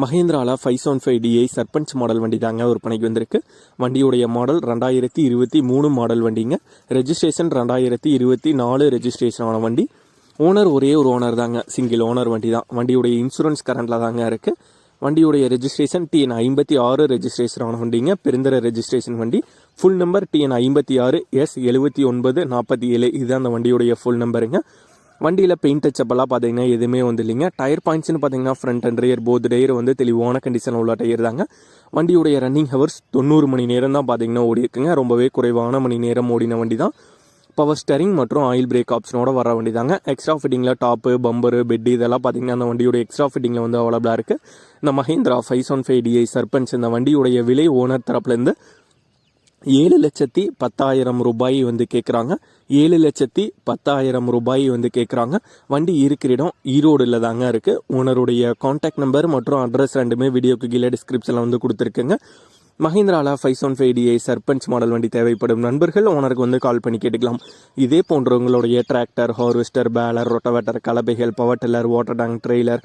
மஹேந்திராவில் five seven five DI Sarpanch model வண்டி தாங்க விற்பனைக்கு வந்திருக்கு. வண்டியுடைய மாடல் ரெண்டாயிரத்தி இருபத்தி மூணு மாடல் வண்டிங்க. ரெஜிஸ்ட்ரேஷன் ரெண்டாயிரத்தி இருபத்தி நாலு ரெஜிஸ்ட்ரேஷன் ஆன வண்டி. ஓனர் ஒரே ஒரு ஓனர் தாங்க. சிங்கிள் ஓனர் வண்டி தான். வண்டியுடைய இன்சூரன்ஸ் கரண்டில் தாங்க இருக்குது வண்டியுடைய ரெஜிஸ்ட்ரேஷன் டிஎன் ஐம்பத்தி ஆறு ரெஜிஸ்ட்ரேஷன் ஆன வண்டிங்க. பெருந்தர ரெஜிஸ்ட்ரேஷன் வண்டி. ஃபுல் நம்பர் டிஎன் ஐம்பத்தி ஆறு எஸ் எழுபத்தி ஒன்பது நாற்பத்தி ஏழு. இதுதான் அந்த வண்டியுடைய ஃபுல் நம்பருங்க வண்டியில் பெயிண்ட் டச்சப்பெல்லாம் பார்த்தீங்கன்னா எதுவுமே வந்து இல்லைங்க. டயர் பாயிண்ட்ஸ்னு பார்த்தீங்கன்னா front and rear both tyre வந்து தெளிவான கண்டிஷன் உள்ள டயர் தாங்க. வண்டியுடைய ரன்னிங் ஹவர்ஸ் தொண்ணூறு மணி நேரம் தான் பார்த்தீங்கன்னா ஓடி இருக்குங்க. ரொம்பவே குறைவான மணி நேரம் ஓடின வண்டி தான் பவர் ஸ்டரிங் மற்றும் ஆயில் பிரேக் ஆப்ஷனோட வர வண்டி தாங்க எக்ஸ்ட்ரா ஃபிட்டிங்கில் டாப்பு பம்பரு பெட் இதெல்லாம் பார்த்தீங்கன்னா அந்த வண்டியோட எக்ஸ்ட்ரா ஃபிட்டிங்கில் வந்து அவைலபிளாக இருக்குது இந்த Mahindra five one five DI Sarpanch இந்த வண்டியுடைய விலை ஓனர் தரப்புலேருந்து ஏழு லட்சத்தி பத்தாயிரம் ரூபாய் வந்து கேட்குறாங்க ஏழு லட்சத்தி பத்தாயிரம் ரூபாய் வந்து கேட்குறாங்க வண்டி இருக்கிற இடம் ஈரோடுல தாங்க இருக்குது ஓனருடைய காண்டாக்ட் நம்பர் மற்றும் அட்ரஸ் ரெண்டுமே வீடியோக்கு கீழே டிஸ்கிரிப்ஷனில் வந்து கொடுத்துருக்குங்க. மஹிந்திரால five seven five DI Sarpanch model வண்டி தேவைப்படும் நண்பர்கள் ஓனருக்கு வந்து கால் பண்ணி கேட்டுக்கலாம். இதே போன்றவங்களுடைய tractor harvester baler rotavator கலப்பைகள் power tiller water tank trailer